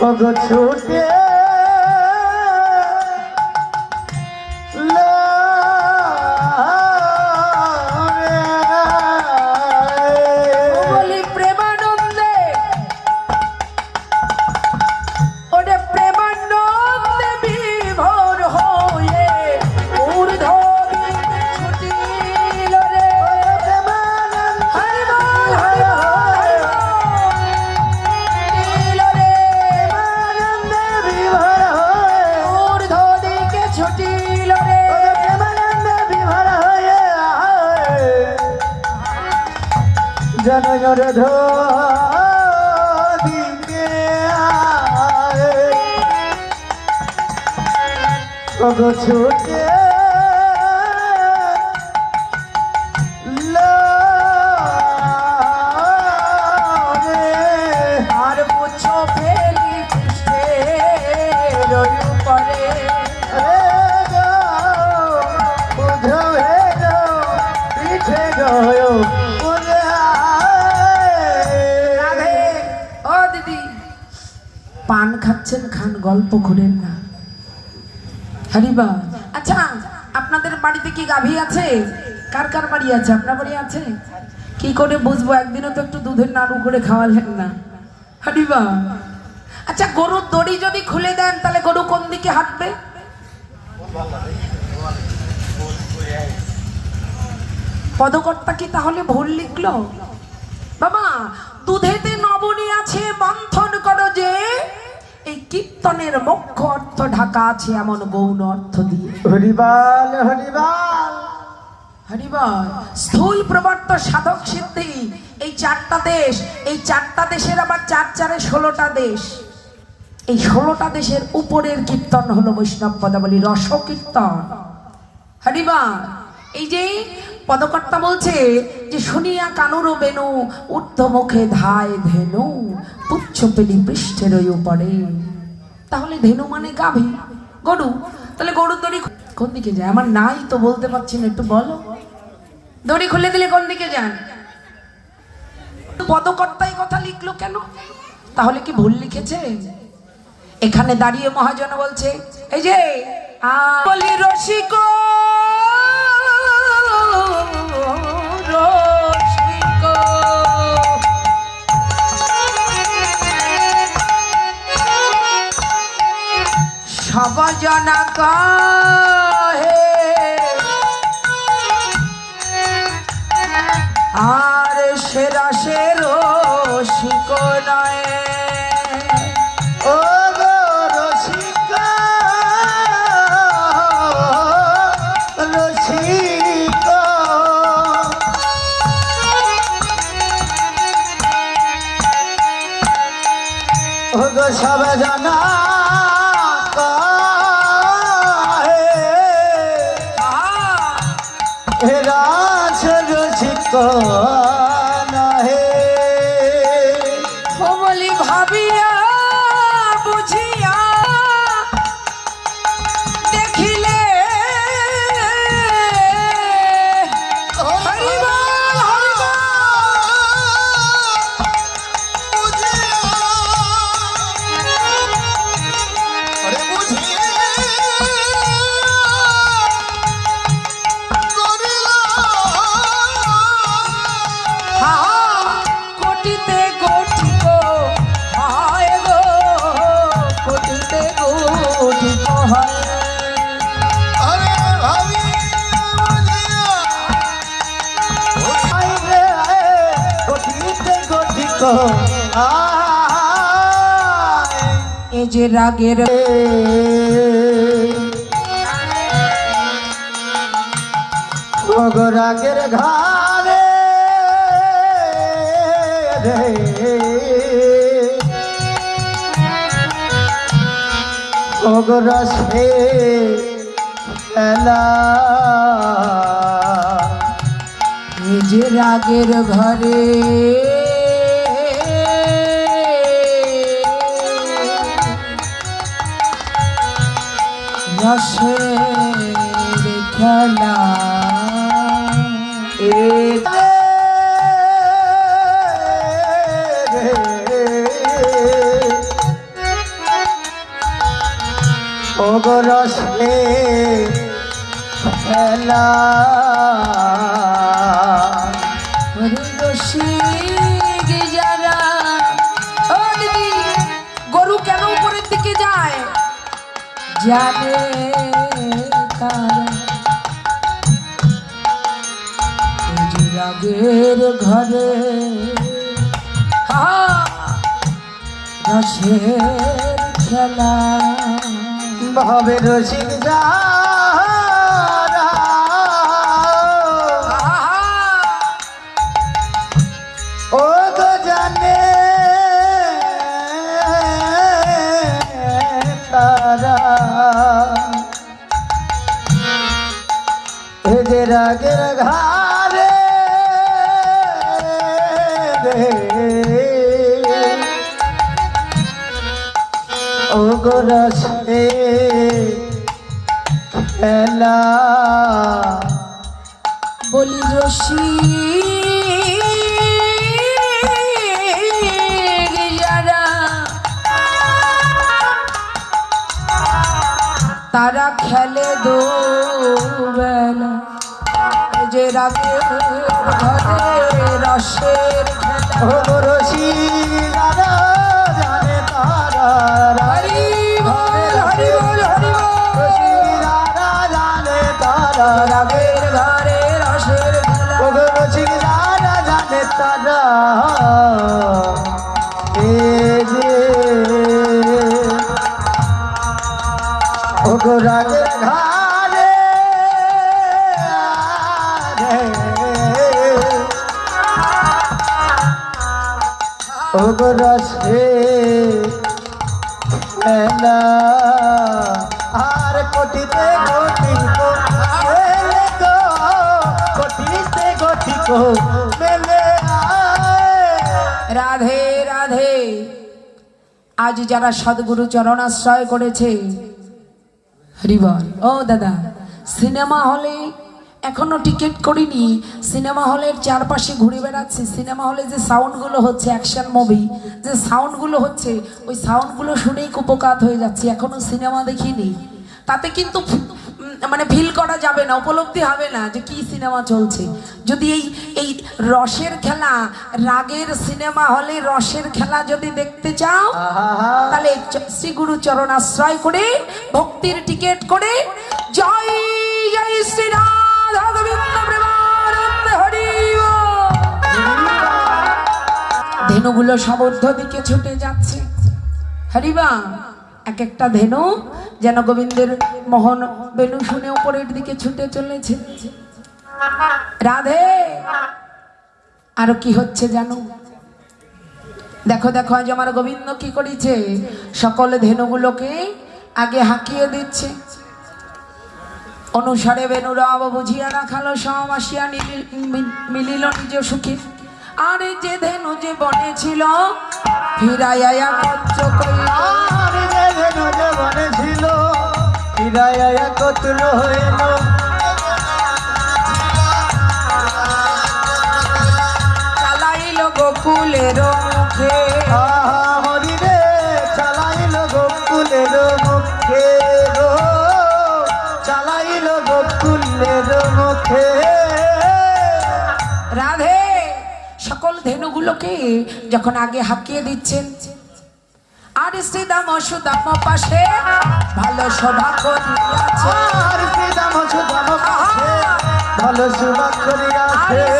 গয়ুর ধদিকে অগ ছুটে ধদিকে অগ ছুটে খান গল্প করেন না। আচ্ছা আপনাদের বাড়িতে কি গাভী আছে? কার কার বাড়ি আছে? আপনার বাড়ি আছে? কি করে বুঝব? একদিনও তো একটু দুধের নাড়ু করে খাওয়ালেন না। আচ্ছা গরুর দড়ি যদি খুলে দেন, তাহলে গরু কোন দিকে হাঁটবে? পদকর্তা কি তাহলে ভুল লিখলো? বাবা, দুধেতে নবনী আছে মন্থন করো যে কীর্তনের মুখ্য অর্থ ঢাকা আছে এমন গৌণ অর্থ দিয়ে। হরিবাল হরিবাল। হরিবল স্থূল প্রবর্ত সাধক সিদ্ধি। এই চারটা দেশ এই চারটা দেশের আবার চার চারে ষোলোটা দেশ। এই ষোলোটা দেশের উপরের কীর্তন হলো বৈষ্ণব পদাবলী রস কীর্তন হরিবা এই যে পদকর্তা বলছে যে শুনিয়া কানুর বেনু ঊর্ধ্ব মুখে ধায় ধেনু পুচ্ছ পেলি পৃষ্ঠের ওই উপরে। তাহলে ধেনু মানে গাভী? গরু? তাহলে গরুর দড়ি কোন দিকে যায়? আমার নাই তো বলতে পারছি না, একটু বলো। দড়ি খুলে দিলে কোন দিকে যান? পদকর্তাই কথা লিখলো কেন? তাহলে কি ভুল লিখেছে? এখানে দাঁড়িয়ে মহাজন বলছে, এই যে রসিক সব জনা হে রাজ রসিক নাহে এ যে রাগের রাগের ঘারে রে। রসে এলা এ যে রাগের ঘরে রসের খেলা। রসে খেলা। জানে তারা রাগের ঘরে রসের খেলা ভাবে রসিক যারা ও গো রসে খেলা বলি রসিক তারা খেলে দোবেলা। এই যে রাগে রসের রাগের ঘরে রসের খেলা ও রসি যারা জানে তারা। এ যে ও রাগের ঘারে ও গো রসে খেলা আর কোটিতে কোটি কো মেলে গো, কোটিতে রাধে রাধে। আজ যারা সদ্গুরু চরণাশ্রয় করেছে, হরিবল। ও দাদা, সিনেমা হলে এখনও টিকিট করিনি। সিনেমা হলের চারপাশে ঘুরে বেড়াচ্ছি। সিনেমা হলে যে সাউন্ডগুলো হচ্ছে অ্যাকশন মুভি যে সাউন্ডগুলো হচ্ছে ওই সাউন্ডগুলো শুনেই কুপকাত হয়ে যাচ্ছে। এখনও সিনেমা দেখিনি। তাতে কিন্তু মানে ফিল করা যাবে না উপলব্ধি হবে না যে কি সিনেমা চলছে। যদি এই এই রসের খেলা রাগের সিনেমা হলে রসের খেলা যদি দেখতে চাও তাহলে শ্রী গুরু চরণ আশ্রয় করে ভক্তির টিকিট করে জয় জয় শ্রী ধেনুগুলো সমুদ্র দিকে ছুটে যাচ্ছে। হরিবা এক একটা ধেনু যেন গোবিন্দের মোহন বেনু শুনে উপরের দিকে ছুটে চলেছে। রাধে, আরও কি হচ্ছে জানো? দেখো দেখো, আজ আমার গোবিন্দ কি করেছে? সকল ধেনুগুলোকে আগে হাঁকিয়ে দিচ্ছে। অনুসারে বেনুরাব বুঝিয়া রাখালো, সব আসিয়া মিলিল নিজ সুখে। আর যে ধেনু যে বনে ছিল ফিরাইয়া কচ্চ বেদন যে বনে ছিল হৃদয় একত্র হইল। চালাইল গোকুলের মুখে। হরি রে চালাইল গোকুলের মুখে গো। চালাইল গোকুলের মুখে। রাধে সকল ধেনুগুলোকে যখন আগে হাঁকিয়ে দিচ্ছেন। আর শ্রীদাম সুদাম পাশে ভালো শোভা করিয়াছে আর দাম ওষুধ ভালো সুবাদ করিয়াছে